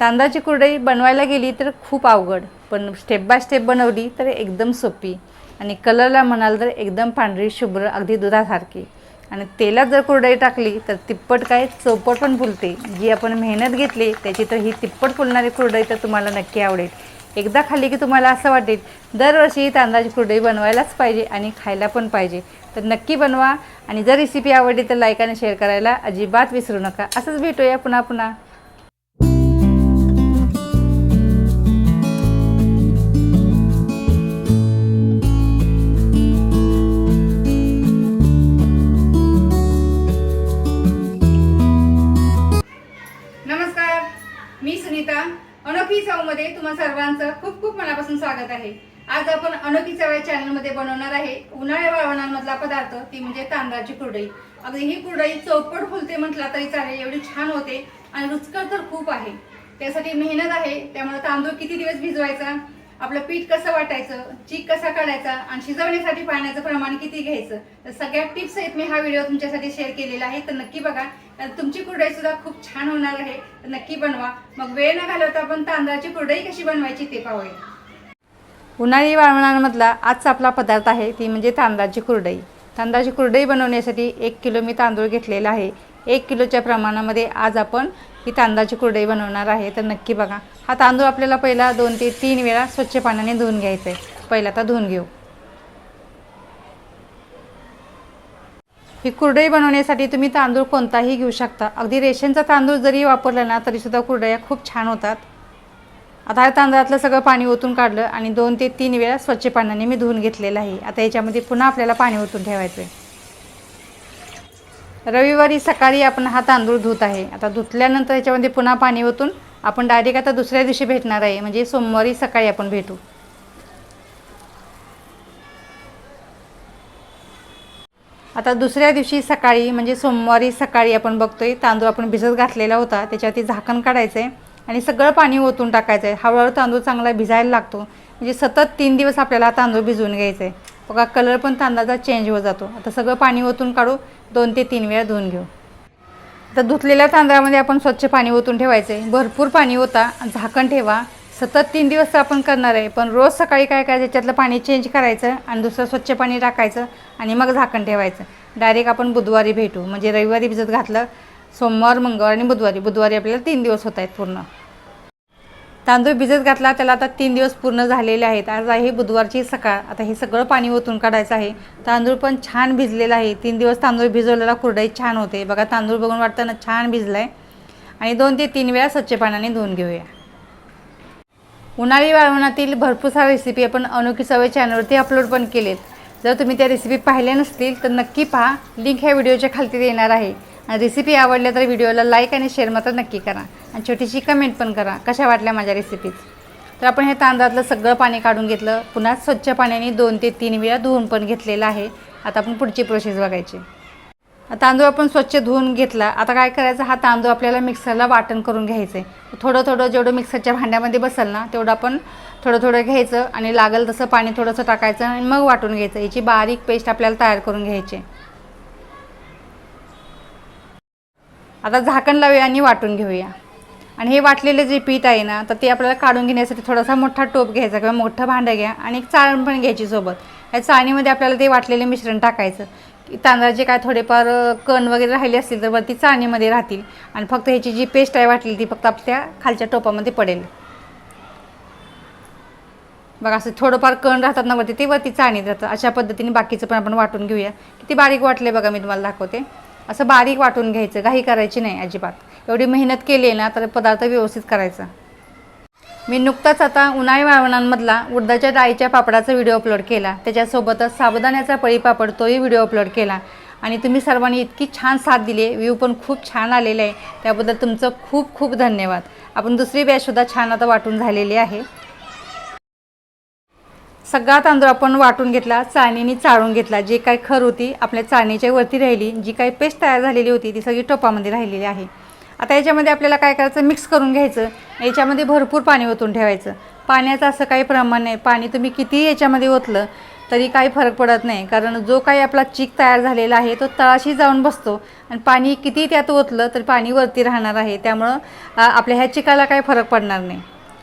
तांदळाची कुरडई बनवायला गेली तर खूप अवघड पण स्टेप बाय स्टेप बनवली तर एकदम सोपी. आणि कलरला म्हणाल तर एकदम पांढरी शुभ्र अगदी दुधासारखी. आणि तेलात जर कुरडई टाकली तर तिप्पट काय चौपट पण फुलते. जी आपण मेहनत घेतली त्याची तर ही तिप्पट फुलणारी कुरडई तर तुम्हाला नक्की आवडेल. एकदा खाल्ली की तुम्हाला असं वाटेल दरवर्षी तांदळाची कुरडई बनवायलाच पाहिजे आणि खायला पण पाहिजे. तर नक्की बनवा आणि जर रेसिपी आवडली तर लाईक आणि शेअर करायला अजिबात विसरू नका. असंच भेटूया पुन्हा पुन्हा. स्वागत आहे. आज आपण अनोखी चव्या या चॅनलमध्ये बनवणार आहे. उन्हाळ्या वाळवणामधला पदार्थ ती म्हणजे तांदळाची कुरडई. अगदी ही कुरडई चौपट फुलते म्हटला तरी चालेल एवढी छान होते आणि रुचकर तर खूप आहे. त्यासाठी मेहनत आहे त्यामुळे तांदूळ किती दिवस भिजवायचा आपलं पीठ कसं वाटायचं चीक कसा काढायचा आणि शिजवण्यासाठी पाण्याचं प्रमाण किती घ्यायचं तर सगळ्या टिप्स आहेत मी हा व्हिडिओ तुमच्यासाठी शेअर केलेला आहे तर नक्की बघा. तुमची कुरडई सुद्धा खूप छान होणार आहे तर नक्की बनवा. मग वेळ न घालवता आपण तांदळाची कुरडई कशी बनवायची ते पाहूया. उन्हाळी वाळवणांमधला आजचा आपला पदार्थ आहे ती म्हणजे तांदळाची कुरडई. तांदळाची कुरडई बनवण्यासाठी एक किलो मी तांदूळ घेतलेला आहे. एक किलोच्या प्रमाणामध्ये आज आपण ही तांदळाची कुरडई बनवणार आहे. तर नक्की बघा हा तांदूळ आपल्याला पहिला दोन ते तीन वेळा स्वच्छ पाण्याने धुवून घ्यायचा आहे पहिला आता धुवून घेऊ. ही कुरडई बनवण्यासाठी तुम्ही तांदूळ कोणताही घेऊ शकता. अगदी रेशनचा तांदूळ जरी वापरला ना तरीसुद्धा कुरडया खूप छान होतात. आता या तांदळातलं सगळं पाणी ओतून काढलं आणि दोन ते तीन वेळा स्वच्छ पाण्याने मी धुवून घेतलेलं आहे. आता याच्यामध्ये पुन्हा आपल्याला पाणी ओतून ठेवायचं आहे रविवारी सकाळी आपण हा तांदूळ धुत आहे. आता धुतल्यानंतर याच्यामध्ये पुन्हा पाणी ओतून आपण डायरेक्ट आता दुसऱ्या दिवशी भेटणार आहे. म्हणजे सोमवारी सकाळी आपण भेटू. आता दुसऱ्या दिवशी सकाळी म्हणजे सोमवारी सकाळी आपण बघतोय तांदूळ आपण भिजत घातलेला होता. त्याच्यावरती झाकण काढायचं आहे आणि सगळं पाणी ओतून टाकायचं आहे हळूहळू तांदूळ चांगला भिजायला लागतो. म्हणजे सतत तीन दिवस आपल्याला तांदूळ भिजवून घ्यायचा आहे बघा कलर पण तांदळाचा चेंज होत जातो. आता सगळं पाणी ओतून काढू दोन ते तीन वेळा धुवून घेऊ. तर धुतलेल्या तांदळामध्ये आपण स्वच्छ पाणी ओतून ठेवायचं आहे भरपूर पाणी ओता झाकण ठेवा. सतत तीन दिवस तर आपण करणार आहे. पण रोज सकाळी काय करायचं त्याच्यातलं पाणी चेंज करायचं आणि दुसरं स्वच्छ पाणी टाकायचं आणि मग झाकण ठेवायचं. डायरेक्ट आपण बुधवारी भेटू. म्हणजे रविवारी भिजत घातलं सोमवार मंगळवार आणि बुधवारी. बुधवारी आपल्याला तीन दिवस होत आहेत पूर्ण. तांदूळ भिजत घातला त्याला आता तीन दिवस पूर्ण झालेले आहेत. आज आहे बुधवारची सकाळ. आता हे सगळं पाणी ओतून काढायचं आहे. तांदूळ पण छान भिजलेला आहे. तीन दिवस तांदूळ भिजवलेला कुरडाई छान होते. बघा तांदूळ बघून वाटताना छान भिजला आहे आणि दोन ते तीन वेळा स्वच्छ पाण्याने धुवून घेऊया. उन्हाळी वाळवणातील भरपूर साऱ्या रेसिपी आपण अनोखी सवय चॅनलवरती अपलोड पण केलेत. जर तुम्ही त्या रेसिपी पाहिल्या नसतील तर नक्की पहा. लिंक ह्या व्हिडिओच्या खालती देणार आहे. रेसिपी आवडल्या तर व्हिडिओला लाईक आणि शेअर मात्र नक्की करा. आणि छोटीशी कमेंट पण करा कशा वाटल्या माझ्या रेसिपीज तर आपण हे तांदळातलं सगळं पाणी काढून घेतलं. पुन्हा स्वच्छ पाण्याने दोन ते तीन वेळा धुवून पण घेतलेलं आहे. आता आपण पुढची प्रोसेस बघायची. तांदूळ आपण स्वच्छ धुवून घेतला. आता काय करायचं? हा तांदूळ आपल्याला मिक्सरला वाटण करून घ्यायचं आहे थोडं थोडं जेवढं मिक्सरच्या भांड्यामध्ये बसेल ना तेवढं आपण थोडं थोडं घ्यायचं आणि लागेल तसं पाणी थोडंसं टाकायचं आणि मग वाटून घ्यायचं. याची बारीक पेस्ट आपल्याला तयार करून घ्यायची आता झाकण लावूया आणि वाटून घेऊया. आणि हे वाटलेले जे पीठ आहे ना तर ते आपल्याला काढून घेण्यासाठी थोडासा मोठा टोप घ्यायचा किंवा मोठं भांडं घ्या आणि एक चाळण पण घ्यायची सोबत. या चाळणीमध्ये आपल्याला ते वाटलेले मिश्रण टाकायचं. की तांदळाचे काय थोडेफार कण वगैरे राहिले असतील तर वरती चाळणीमध्ये राहतील. आणि फक्त ह्याची जी पेस्ट आहे वाटलेली ती फक्त आपल्या खालच्या टोपामध्ये पडेल. बघा असं थोडंफार कण राहतात ना वरती ते वरती चाळणीत राहतात अशा पद्धतीने बाकीचं पण आपण वाटून घेऊया. किती बारीक वाटले बघा मी तुम्हाला दाखवते. असं बारीक वाटून घ्यायचं. घाई करायची नाही अजिबात. एवढी मेहनत केली आहे ना तर पदार्थ व्यवस्थित करायचा. मी नुकताच आता उन्हाळी वाळवणांमधला उडदाच्या डाळीच्या पापडाचा व्हिडिओ अपलोड केला. त्याच्यासोबतच साबुदाण्याचा पळी पापड तोही व्हिडिओ अपलोड केला. आणि तुम्ही सर्वांनी इतकी छान साथ दिली आहे. व्ह्यू पण खूप छान आलेले आहे. त्याबद्दल तुमचं खूप खूप धन्यवाद. आपण दुसरी बॅचसुद्धा छान आता वाटून झालेली आहे. सगळा तांदूळ आपण वाटून घेतला चाळणीने चाळून घेतला. जे काय खर होती आपल्या चाळणीच्या वरती राहिली जी काही पेस्ट तयार झालेली होती ती सगळी टोपामध्ये राहिलेली आहे. आता याच्यामध्ये आपल्याला काय करायचं? मिक्स करून घ्यायचं. याच्यामध्ये भरपूर पाणी ओतून ठेवायचं. पाण्याचं असं काही प्रमाण नाही. पाणी तुम्ही कितीही याच्यामध्ये ओतलं तरी काही फरक पडत नाही. कारण जो काही आपला चीक तयार झालेला आहे तो तळाशी जाऊन बसतो. आणि पाणी किती त्यात ओतलं तर पाणी वरती राहणार आहे. त्यामुळं आपल्या ह्या चिकाला काही फरक पडणार नाही.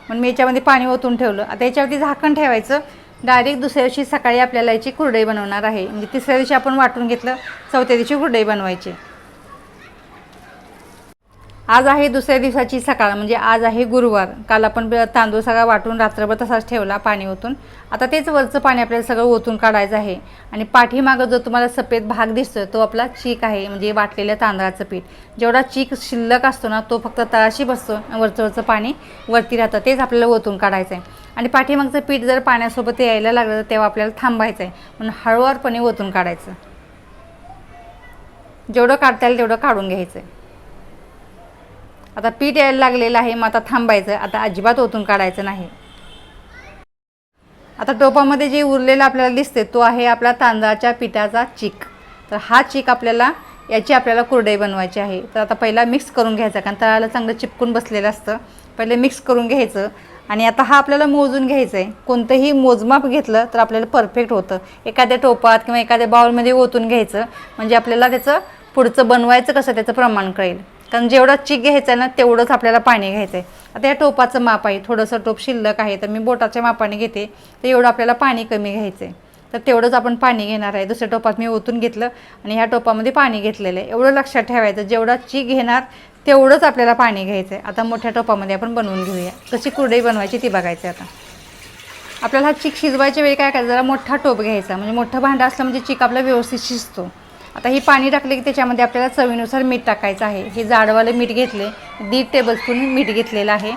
म्हणून मी याच्यामध्ये पाणी ओतून ठेवलं. आता याच्यावरती झाकण ठेवायचं. डायरेक्ट दुसऱ्या दिवशी सकाळी आपल्याला याची कुरडई बनवणार आहे. म्हणजे तिसऱ्या दिवशी आपण वाटून घेतलं चौथ्या दिवशी कुरडई बनवायची. आज आहे दुसऱ्या दिवसाची सकाळ म्हणजे आज आहे गुरुवार. काल आपण तांदूळ सगळा वाटून रात्रभर तसाच ठेवला पाणी ओतून. आता तेच वरचं पाणी आपल्याला सगळं ओतून काढायचं आहे. आणि पाठीमागं जो तुम्हाला सफेद भाग दिसतोय तो आपला चीक आहे म्हणजे वाटलेलं तांदळाचं पीठ. जेवढा चीक शिल्लक असतो ना तो फक्त तळाशी बसतो वरचं वरचं पाणी वरती राहतं. तेच आपल्याला ओतून काढायचं आहे. आणि पाठीमागचं पीठ जर पाण्यासोबत यायला लागलं तर तेव्हा आपल्याला थांबायचं आहे. म्हणून हळूवारपणे ओतून काढायचं. जेवढं काढता येईल तेवढं काढून घ्यायचं आहे. आता पीठ यायला लागलेलं आहे मग आता थांबायचं. आता अजिबात ओतून काढायचं नाही. आता टोपामध्ये जे उरलेलं आपल्याला दिसते तो आहे आपला तांदळाच्या पिठाचा चीक. तर हा चीक आपल्याला याची आपल्याला कुरडई बनवायची आहे. तर आता पहिला मिक्स करून घ्यायचा कारण तळाला चांगलं चिपकून बसलेलं असतं. पहिले मिक्स करून घ्यायचं आणि आता हा आपल्याला मोजून घ्यायचं आहे कोणतंही मोजमाप घेतलं तर आपल्याला परफेक्ट होतं. एखाद्या टोपात किंवा एखाद्या बाउलमध्ये ओतून घ्यायचं म्हणजे आपल्याला त्याचं पुढचं बनवायचं कसं त्याचं प्रमाण कळेल. कारण जेवढा चीक घ्यायचा आहे ना तेवढंच आपल्याला पाणी घ्यायचं आहे आता या टोपाचं माप आहे थोडंसं टोप शिल्लक आहे तर मी बोटाच्या मापाने घेते तर एवढं आपल्याला पाणी कमी घ्यायचं आहे तर तेवढंच आपण पाणी घेणार आहे. दुसऱ्या टोपात मी ओतून घेतलं आणि ह्या टोपामध्ये पाणी घेतलेलं आहे. एवढं लक्षात ठेवायचं जेवढा चीक घेणार तेवढंच आपल्याला पाणी घ्यायचं आहे आता मोठ्या टोपामध्ये आपण बनवून घेऊया. कशी कुरडई बनवायची ती बघायची आता. आपल्याला हा चीक शिजवायच्या वेळी काय करायचं जरा मोठा टोप घ्यायचा. म्हणजे मोठं भांडं असलं म्हणजे चीक आपला व्यवस्थित शिजतो. आता ही पाणी टाकले की त्याच्यामध्ये आपल्याला चवीनुसार मीठ टाकायचं आहे. हे जाडवालं मीठ घेतले दीड टेबलस्पून मीठ घेतलेलं आहे.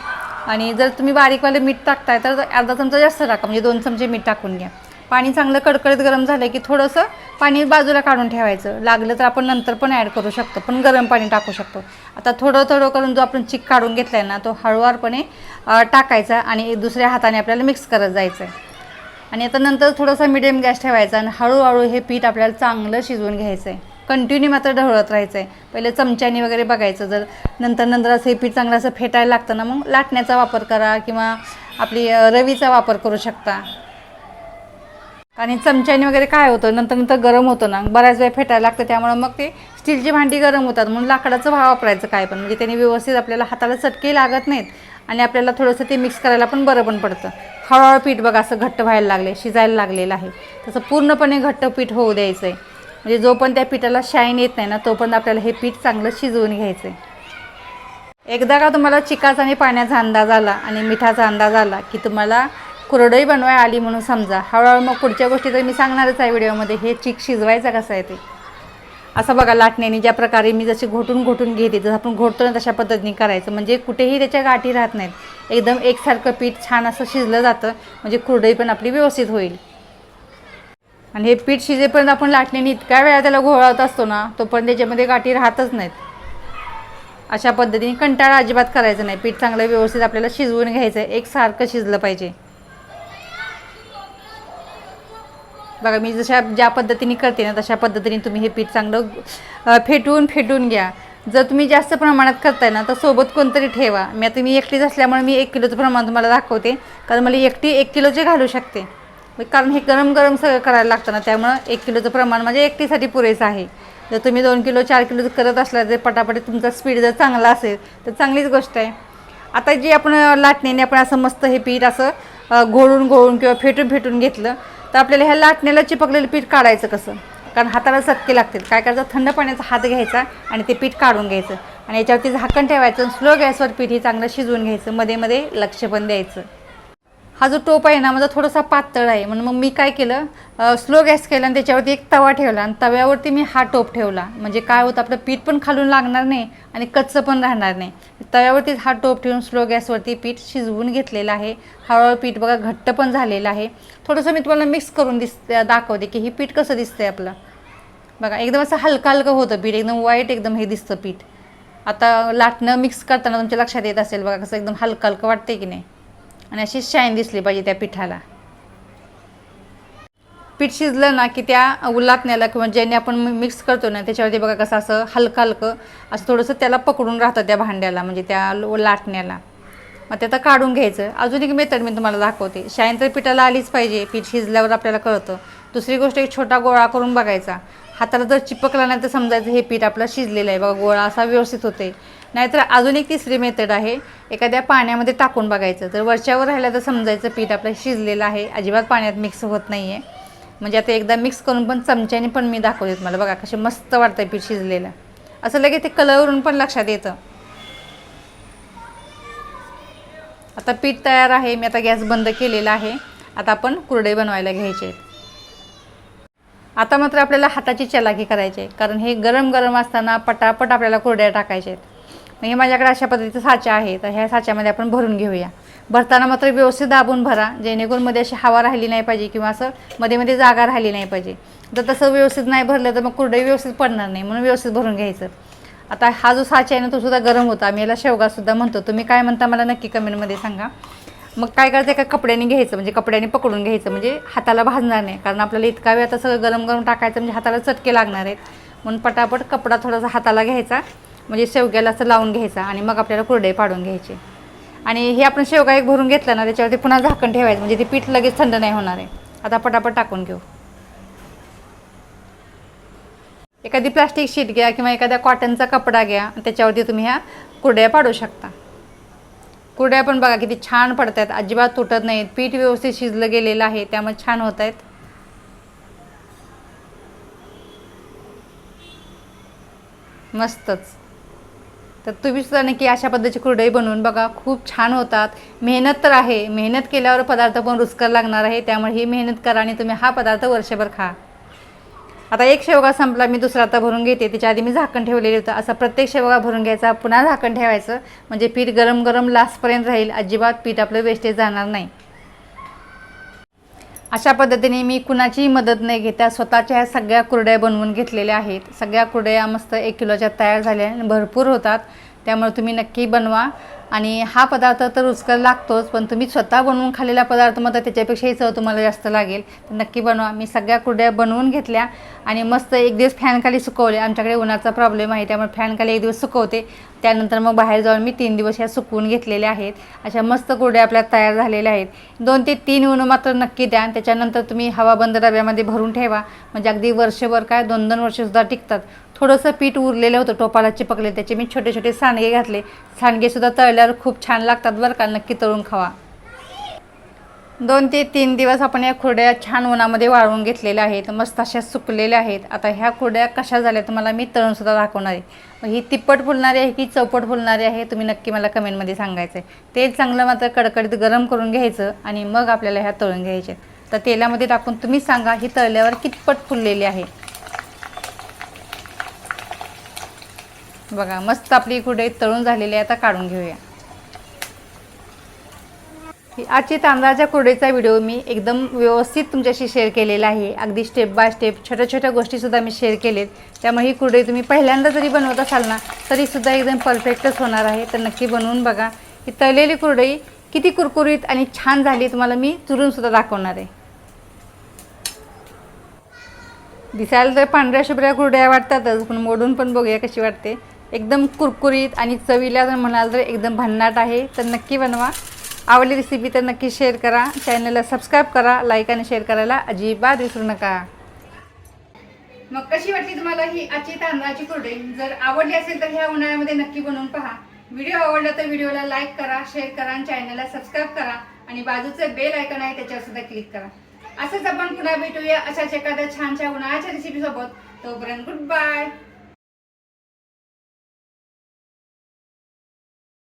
आणि जर तुम्ही बारीकवालं मीठ टाकताय तर अर्धा चमचा जास्त टाका. म्हणजे दोन चमचे मीठ टाकून घ्या. पाणी चांगलं कडकडीत गरम झालं की थोडंसं पाणी बाजूला काढून ठेवायचं. लागलं तर आपण नंतर पण ॲड करू शकतो. पण गरम पाणी टाकू शकतो. आता थोडं थोडं करून जो आपण चिक काढून घेतला आहे ना तो हळूवारपणे टाकायचा आणि दुसऱ्या हाताने आपल्याला मिक्स करत जायचं आहे आणि आता नंतर थोडासा मिडियम गॅस ठेवायचा आणि हळूहळू हे पीठ आपल्याला चांगलं शिजवून घ्यायचं आहे कंटिन्यू मात्र ढवळत राहायचं आहे पहिले चमच्याने वगैरे बघायचं. जर नंतर नंतर असं हे पीठ चांगलं असं फेटायला लागतं ना मग लाटण्याचा वापर करा किंवा आपली रवीचा वापर करू शकता. आणि चमच्याने वगैरे काय होतं? नंतर नंतर गरम होतं ना. बऱ्याच वेळ फेटायला लागतं त्यामुळे मग ते स्टीलची भांडी गरम होतात. म्हणून लाकडाचं भाव वापरायचं काय पण. म्हणजे त्याने व्यवस्थित आपल्याला हाताला चटके लागत नाहीत आणि आपल्याला थोडंसं ते मिक्स करायला पण बरं पण पडतं. हळूहळू पीठ बघा असं घट्ट व्हायला लागले शिजायला लागलेलं आहे. तसं पूर्णपणे घट्ट पीठ होऊ द्यायचं आहे म्हणजे जोपर्यंत त्या पिठाला शाईन येत नाही ना तोपर्यंत आपल्याला हे पीठ चांगलं शिजवून घ्यायचं आहे एकदा का तुम्हाला चिकाचा आणि पाण्याचा अंदाज आला आणि मिठाचा अंदाज आला की तुम्हाला कुरडई बनवाय आली म्हणून समजा. हळूहळू मग पुढच्या गोष्टी तर मी सांगणारच आहे व्हिडिओमध्ये हे चिक शिजवायचं कसं आहे ते? असं बघा लाटण्याने ज्या प्रकारे मी जशी घोटून घोटून घेते जसं आपण घोटतो ना तशा पद्धतीने करायचं. म्हणजे कुठेही त्याच्या गाठी राहत नाहीत. एकदम एकसारखं पीठ छान असं शिजलं जातं म्हणजे कुरडई पण आपली व्यवस्थित होईल. आणि हे पीठ शिजेपर्यंत आपण लाटण्याने इतक्या वेळा त्याला घोळत असतो ना तोपर्यंत त्याच्यामध्ये गाठी राहतच नाहीत. अशा पद्धतीने कंटाळा अजिबात करायचं नाही. पीठ चांगलं व्यवस्थित आपल्याला शिजवून घ्यायचं आहे. एकसारखं शिजलं पाहिजे. बघा मी जशा ज्या पद्धतीने करते ना तशा पद्धतीने तुम्ही हे पीठ चांगलं फेटून फेटून घ्या. जर तुम्ही जास्त प्रमाणात करताय ना तर सोबत कोणतरी ठेवा. मी आता मी एकटीच असल्यामुळे मी एक किलोचं प्रमाण तुम्हाला दाखवते. कारण मला एकटी एक किलोचे घालू शकते. कारण हे गरम गरम सगळं करायला लागतं ना त्यामुळं एक किलोचं प्रमाण म्हणजे एकटीसाठी पुरेसं आहे. जर तुम्ही दोन किलो चार किलोचं करत असला तर पटापट तुमचा स्पीड जर चांगला असेल तर चांगलीच गोष्ट आहे. आता जे आपण लाटण्याने आपण असं मस्त हे पीठ असं घोळून घोळून किंवा फेटून फेटून घेतलं तर आपल्याला ह्या लाटण्याला चिपकलेलं पीठ काढायचं कसं? कारण हाताला सक्के लागतील. काय करायचं? थंड पाण्याचा हात घ्यायचा आणि ते पीठ काढून घ्यायचं. आणि याच्यावरती झाकण ठेवायचं स्लो गॅसवर पीठ हे चांगलं शिजवून घ्यायचं. मध्ये मध्ये लक्ष पण द्यायचं. हा जो टोप आहे ना माझा थोडासा पातळ आहे. म्हणून मग मी काय केलं स्लो गॅस केला आणि त्याच्यावरती एक तवा ठेवला आणि तव्यावरती मी हा टोप ठेवला. म्हणजे काय होतं आपलं पीठ पण खालून लागणार नाही आणि कच्चं पण राहणार नाही. तव्यावरतीच हा टोप ठेवून स्लो गॅसवरती पीठ शिजवून घेतलेलं आहे. हळूहळू पीठ बघा घट्ट पण झालेलं आहे. थोडंसं मी तुम्हाला मिक्स करून दिस दाखवते की हे पीठ कसं दिसतंय आपलं. बघा एकदम असं हलका हलकं होतं पीठ एकदम वाईट एकदम हे दिसतं पीठ. आता लाटणं मिक्स करताना तुमच्या लक्षात येत असेल बघा कसं एकदम हलकं हलकं वाटते की नाही. आणि अशी शाईन दिसली पाहिजे त्या पिठाला. पीठ शिजलं ना की त्या उलाटण्याला किंवा ज्याने आपण मिक्स करतो ना त्याच्यावरती बघा कसं असं हलकं हलकं असं थोडंसं त्याला पकडून राहतं त्या भांड्याला म्हणजे त्या लाटण्याला मग ते आता काढून घ्यायचं. अजून एक मेथड मी तुम्हाला दाखवते. शाईन तर पिठाला आलीच पाहिजे पीठ शिजल्यावर आपल्याला कळतं. दुसरी गोष्ट एक छोटा गोळा करून बघायचा. हाताला जर चिपकला नाही तर समजायचं हे पीठ आपलं शिजलेलं आहे. बघा गोळा असा व्यवस्थित होते नाहीतर अजून एक तिसरी मेथड आहे. एखाद्या पाण्यामध्ये टाकून बघायचं. तर वरच्यावर राहिलं तर समजायचं पीठ आपलं शिजलेलं आहे. अजिबात पाण्यात मिक्स होत नाही आहे म्हणजे आता एकदा मिक्स करून पण चमच्याने पण मी दाखवते तुम्हाला. बघा कसे मस्त वाटतं पीठ शिजलेलं. असं लगेच ते कलरवरून पण लक्षात येतं. आता पीठ तयार आहे. मी आता गॅस बंद केलेला आहे. आता आपण कुरडे बनवायला घ्यायचे आहेत. आता मात्र आपल्याला हाताची चलाखी करायची आहे. कारण हे गरम गरम असताना पटापट आपल्याला कुरड्या टाकायच्या आहेत. हे माझ्याकडे अशा पद्धतीचा साचा आहे तर ह्या साच्यामध्ये आपण भरून घेऊया. भरताना मात्र व्यवस्थित दाबून भरा. जेणेकरून मध्ये अशी हवा राहिली नाही पाहिजे किंवा असं मध्ये मध्ये जागा राहिली नाही पाहिजे. जर तसं व्यवस्थित नाही भरलं तर मग कुरडई व्यवस्थित पडणार नाही. म्हणून व्यवस्थित भरून घ्यायचं. आता हा जो साचा आहे ना तो सुद्धा गरम होता. आम्ही याला शेवगासुद्धा म्हणतो. तुम्ही काय म्हणता मला नक्की कमेंटमध्ये सांगा. मग काय करायचं? एका कपड्याने घ्यायचं म्हणजे कपड्याने पकडून घ्यायचं म्हणजे हाताला भाजणार नाही. कारण आपल्याला इतका वेळ आता सगळं गरम गरम टाकायचं म्हणजे हाताला चटके लागणार आहेत. म्हणून पटापट कपडा थोडासा हाताला घ्यायचा म्हणजे शेवग्याला असं लावून घ्यायचा आणि मग आपल्याला कुरडे पाडून घ्यायचे. आणि हे आपण शेवगा एक भरून घेतला ना त्याच्यावरती पुन्हा झाकण ठेवायचं म्हणजे ते पीठ लगेच थंड नाही होणार आहे. आता पटापट टाकून घेऊ. एखादी प्लास्टिक शीट घ्या किंवा एखाद्या कॉटनचा कपडा घ्या त्याच्यावरती तुम्ही ह्या कुरड्या पाडू शकता. कुरड्या पण बघा किती छान पडत आहेत अजिबात तुटत नाहीत. पीठ व्यवस्थित शिजलं गेलेलं आहे त्यामुळे छान होत आहेत मस्तच. तर तुम्ही सुद्धा नक्की अशा पद्धतीची कुरडई बनवून बघा. खूप छान होतात. मेहनत तर आहे. मेहनत केल्यावर पदार्थ पण रुचकर लागणार आहे. त्यामुळे ही मेहनत करा आणि तुम्ही हा पदार्थ वर्षभर खा. आता एक शेवगा संपला मी दुसरा आता भरून घेते. त्याच्या आधी मी झाकण ठेवलेलं होतं. असं प्रत्येक शेवगा भरून घ्यायचा पुन्हा झाकण ठेवायचं. म्हणजे पीठ गरम गरम लास्टपर्यंत राहील. अजिबात पीठ आपलं वेस्टेज जाणार नाही. अशा पद्धतीने मी कुणाचीही मदत नाही घेता स्वतःच्या ह्या सगळ्या कुरड्या बनवून घेतलेल्या आहेत. सगळ्या कुरड्या मस्त एक किलोच्या तयार झाल्या आणि भरपूर होतात. त्यामुळे तुम्ही नक्की बनवा. आणि हा पदार्थ तर रुचकर लागतोच पण तुम्ही स्वतः बनवून खाल्लेला पदार्थ मात्र त्याच्यापेक्षाही चव तुम्हाला जास्त लागेल. तर नक्की बनवा. मी सगळ्या कुरड्या बनवून घेतल्या आणि मस्त एक दिवस फॅनखाली सुकवले. आमच्याकडे उन्हाचा प्रॉब्लेम आहे त्यामुळे फॅनखाली एक दिवस सुकवते. त्यानंतर मग बाहेर जाऊन मी तीन दिवस ह्या सुकवून घेतलेल्या आहेत. अशा मस्त कुरड्या आपल्या तयार झालेल्या आहेत. दोन ते तीन ऊन मात्र नक्की द्या. आणि त्याच्यानंतर तुम्ही हवाबंद डब्यामध्ये भरून ठेवा. म्हणजे अगदी वर्षभर काय दोन दोन वर्षसुद्धा टिकतात. थोडंसं पीठ उरलेलं होतं टोपाला चिपकले त्याचे मी छोटे छोटे सांडगे घातले. सांडगेसुद्धा तळल्यावर खूप छान लागतात बरं का नक्की तळून खावा. दोन ते तीन दिवस आपण या खुर्ड्या छान उन्हामध्ये वाळवून घेतलेल्या आहेत मस्त अशा सुकलेल्या आहेत. आता ह्या खुर्ड्या कशा झाल्या तुम्हाला मी तळूनसुद्धा दाखवणार आहे. ही तिप्पट फुलणारी आहे की चौपट फुलणारी आहे तुम्ही नक्की मला कमेंटमध्ये सांगायचं आहे तेल चांगलं मात्र कडकडीत गरम करून घ्यायचं आणि मग आपल्याला ह्या तळून घ्यायचे तर तेलामध्ये टाकून तुम्ही सांगा ही तळल्यावर कितपट फुललेली आहे. बघा मस्त आपली कुरडई तळून झालेली आहे आता काढून घेऊया. आजची तांदळाच्या कुरडईचा व्हिडिओ मी एकदम व्यवस्थित तुमच्याशी शेअर केलेला आहे. अगदी स्टेप बाय स्टेप छोट्या छोट्या गोष्टीसुद्धा मी शेअर केलेत. त्यामुळे ही कुरडई तुम्ही पहिल्यांदा जरी बनवत असाल ना तरीसुद्धा एकदम परफेक्टच होणार आहे. तर नक्की बनवून बघा. ही तळलेली कुरडई किती कुरकुरीत आणि छान झाली तुम्हाला मी चुरूनसुद्धा दाखवणार आहे. दिसायला तर पांढऱ्या शुभ्र्या कुरड्या वाटतातच पण मोडून पण बघूया कशी वाटते. एकदम कुरकुरीत आणि चवीला जर म्हणाल तर एकदम भन्नाट आहे. तर नक्की बनवा. आवडली रेसिपी तर नक्की शेअर करा. चॅनलला सबस्क्राईब करा. लाईक आणि शेअर करायला अजिबात विसरू नका. मग कशी वाटली तुम्हाला ही आजची तांदळाची कुरडई? जर आवडली असेल तर ह्या उन्हाळ्यामध्ये नक्की बनवून पहा. व्हिडिओ आवडला तर व्हिडिओला लाईक करा शेअर करा आणि चॅनलला सबस्क्राईब करा. आणि बाजूचं बेल आयकन आहे त्याच्यावर सुद्धा क्लिक करा. असंच आपण पुन्हा भेटूया अशाच एखाद्या छानशा उन्हाळ्याच्या रेसिपीसोबत तोपर्यंत गुड बाय